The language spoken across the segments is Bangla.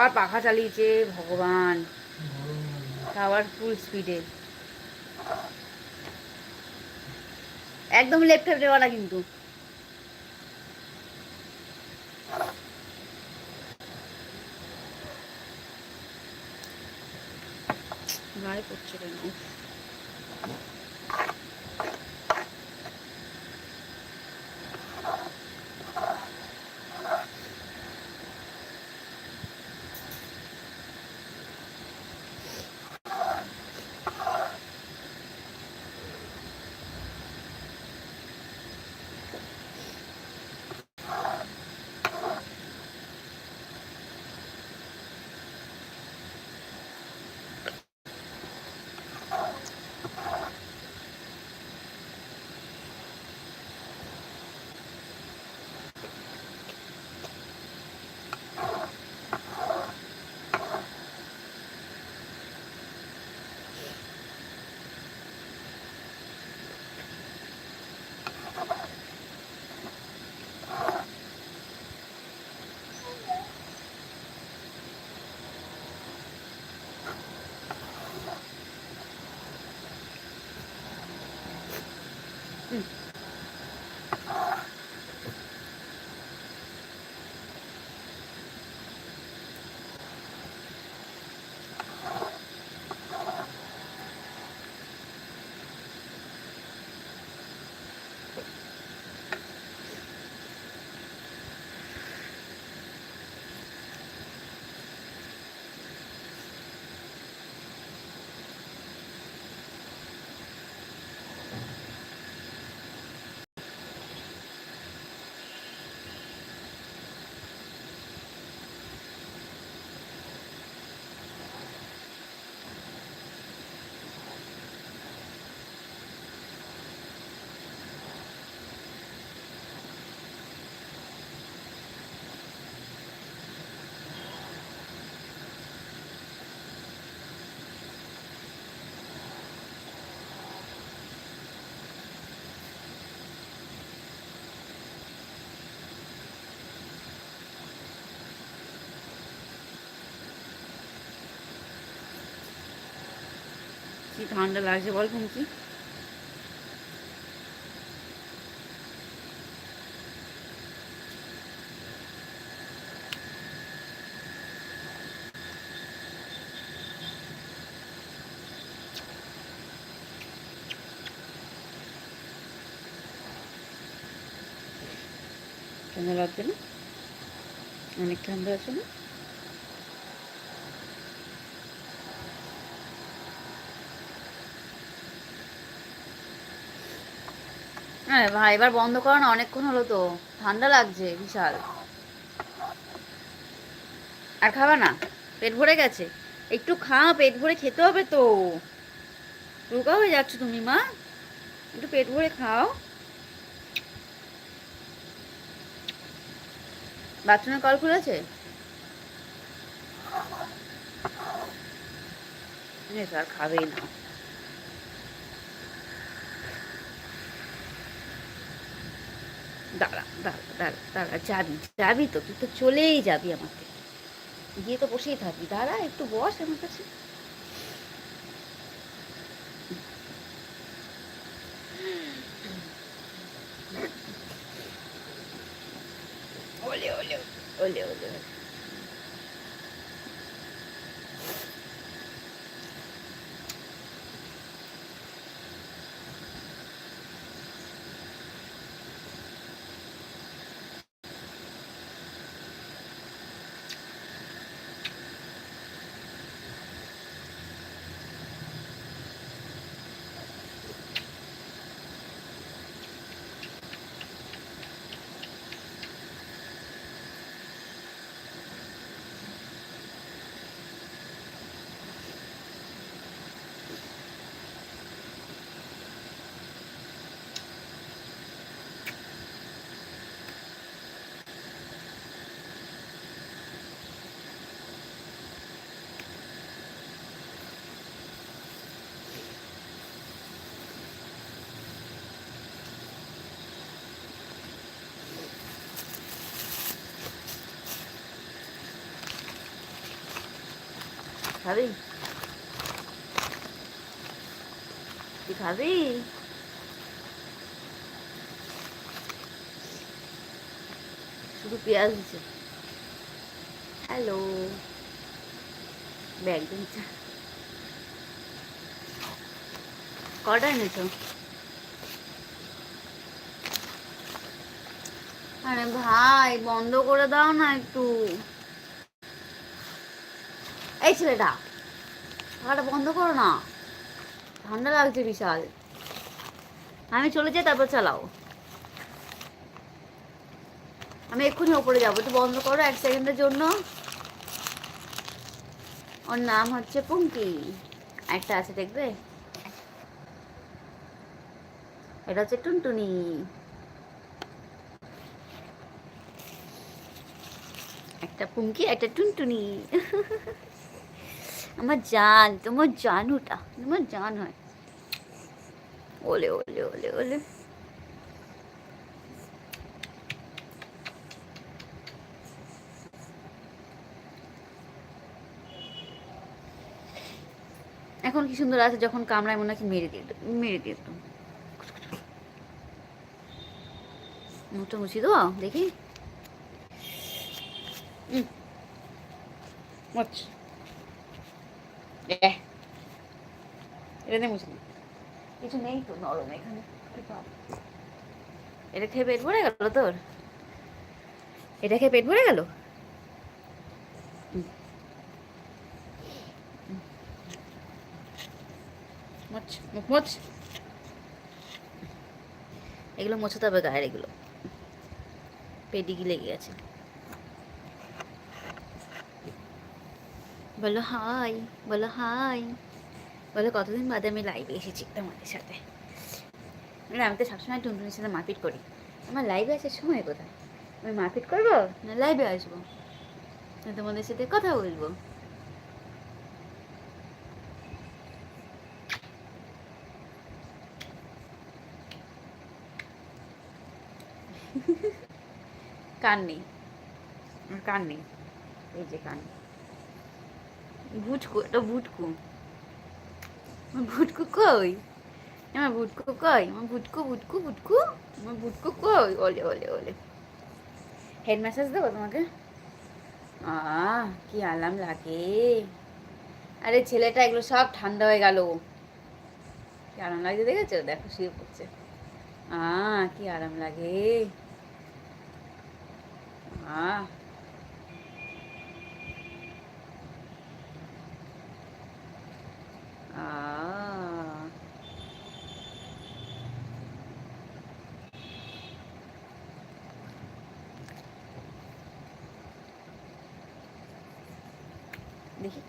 আবার পাখা চালিয়েছে ভগবান। আবার ফুল স্পিডে একদম লেফট দেওয়া না কিন্তু। গায়ে পড়ছে কেন? কি ঠান্ডা লাগছে বল কি ঠান্ডা লাগছে না? অনেক ঠান্ডা আছে না? হ্যাঁ ভাই, এবার বন্ধ করো না অনেকক্ষণ হলো তো। ঠান্ডা লাগছে, বিশাল। আর খাবা না? পেট ভরে গেছে। একটু খাও, পেট ভরে খেতে হবে তো। রোগা হয়ে যাচ্ছ তুমি, মা। একটু পেট ভরে খাও। বাথরুমের কল খুলেছে? আর খাবেই না। দাঁড়া দাঁড়া দাঁড়া দাঁড়া, যাবি যাবি তো, তুই তো চলেই যাবি আমাকে। গিয়ে তো বসেই থাকবি, দাঁড়া, একটু বস আমার কাছে। ওলে ওলে ওলে ওলে। খাবি? তুই খাবি? শুধু পেঁয়াজ হ্যালো ব্যাগ দিচ্ছে কটা এনেছো? আরে ভাই, বন্ধ করে দাও না একটু। এই ছেলেটা পাখাটা বন্ধ করো না। ঠান্ডা লাগছে বিশাল। আমি চলে যাই, তারপর চালাও। আমি এক্ষুনি ওপরে যাব, একটু বন্ধ করো এক সেকেন্ডের জন্য। ওর নাম হচ্ছে পুঙ্কি। একটা আছে, দেখবে? এটা হচ্ছে টুনটুনি। একটা পুঙ্কি, একটা টুনটুনি। আমার জান, তোমার জান ওটা তোমার জান হয়। ওলে ওলে ওলে ওলে। এখন কি সুন্দর আছে যখন কামড়ায় মনে হয় মেরে দিয়ে মেরে একদম মুখটা মুছি দেবো? দেখি। এ এটা দিয়ে মুছে কিছু নেই তো নরম এখানে এটা খেয়ে পেট ভরে গেল তোর? এটা খেয়ে পেট ভরে গেল। মোচ মুখ এগুলো মোছাতে হবে গায়ের এগুলো। পেডিগি লেগে গেছে। বলো হাই বলো হাই। বলো কতদিন বাদে আমি লাইভে এসেছি তোমাদের সাথে। মানে আমি তো সবসময় টুনটুনির সাথে মারপিট করি। আমার লাইভে আসার সময় কোথায়? আমি মারপিট করব? না লাইভে আসব। তোমাদের সাথে কথা বলব। কান নেই। কান নেই। এই যে কান। ভুটকু, এটা ভুটকু। ভুটকু কই? আমার ভুটকু কই? আমার ভুটকু ভুটকু ভুটকু? আমার ভুটকু কই? ওলে ওলে ওলে। হেড ম্যাসাজ দেবো তোমাকে? আহ, কি আরাম লাগে। আরে ছেলেটা এগুলো সব ঠান্ডা হয়ে গেল। কি আরাম লাগছে দেখেছ? দেখো, শুয়ে পড়ছে। আহ, কি আরাম লাগে। আহ। দেখি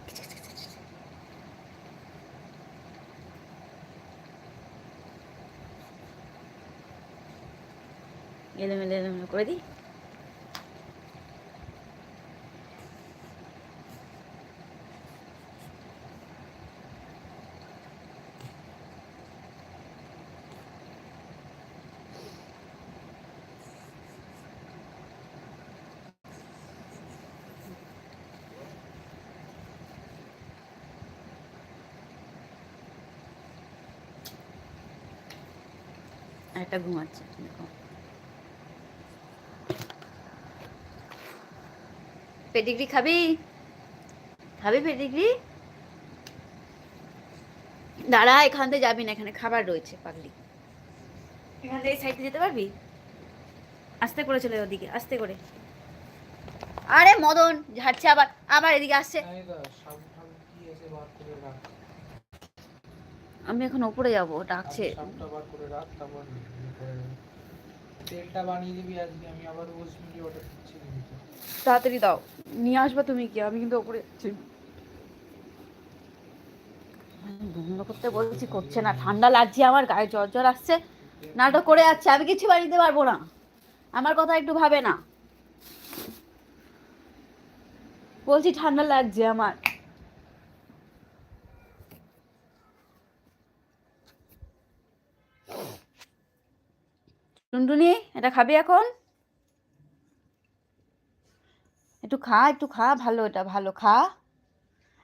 এলোমেলো এলোমেলো করে দিই একটা ঘুমাচ্ছে দেখো। পেডিগ্রি খাবি? খাবি পেডিগ্রি? দাঁড়া, এখান থেকে যাবি না, এখানে খাবার রয়েছে, পাগলি। এখান থেকে সাইডে যেতে পারবি? আস্তে করে চলে ওদিকে, আস্তে করে। আরে মদন, ঝাড়ছে আবার আবার এদিকে আসছে। আমি এখন ওপরে যাব ডাকছে। কিন্তু তাড়াতাড়ি দাও নিয়ে আসবা তুমি কি আমি কিন্তু ওপরে যাচ্ছি। বন্ধ করতে বলছি করছে না ঠান্ডা লাগছে আমার গায়ে জ্বর জ্বর আসছে। নাটক করে যাচ্ছে আমি কিছু বাড়িতে পারব না। আমার কথা একটু ভাবে না। বলছি ঠান্ডা লাগছে আমার। টুনটুনি, এটা খাবি এখন? একটু খা একটু খা, ভালো এটা, ভালো, খা।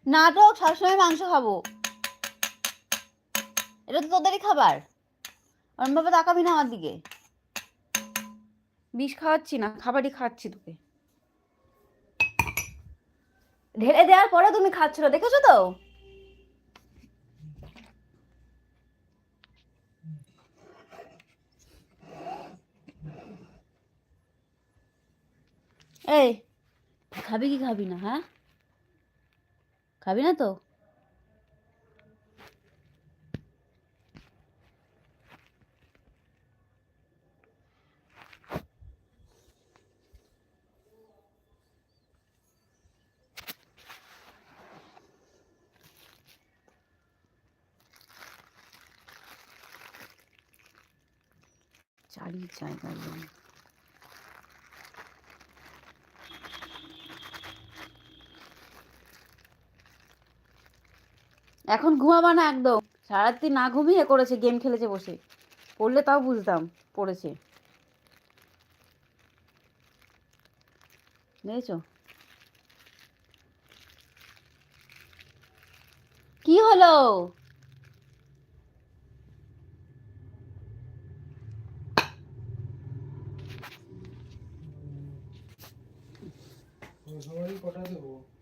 নাটক, সবসময় মাংস খাব। এটা তো তোদেরই খাবার। অরমভাবে তাকাবি না আমার দিকে। বিষ খাওয়াচ্ছি না, খাবারই খাওয়াচ্ছি তোকে। ঢেলে দেওয়ার পরে তুমি খাচ্ছিল দেখেছ তো? এই খাবি কি খাবি না হ্যাঁ? খাবি না তো? চারি জায়গায় এখন ঘুমাবা না একদম। সারাদিন না ঘুমিয়ে করেছে, গেম খেলেছে বসে। পড়লে তাও বুঝতাম, পড়েছে। দেখেছ? কি হলো? কটা দেবো?